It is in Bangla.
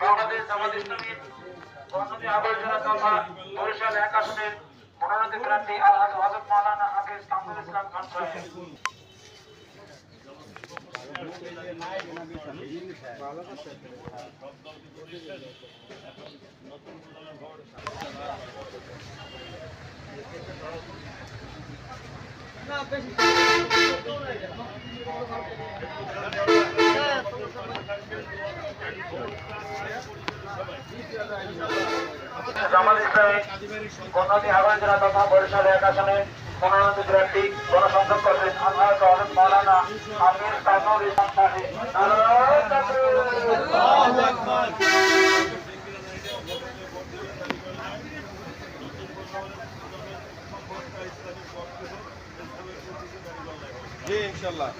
বাংলাদেশ আমাদের ইসলামী সংসদীয় আবর্জনা সভা বরিশাল এক আসনের মনোনীত প্রার্থী আলহাজ হজরত মাওলানা হাফিজ কামরুল ইসলাম খান সাহেব জামাত ইসলামী গণতি আবর্জনা তথা বরিশাল এক আসনে মনোনীত প্রার্থী গণসংযোগ আলহাজ হজরত জি ইনশাল্লাহ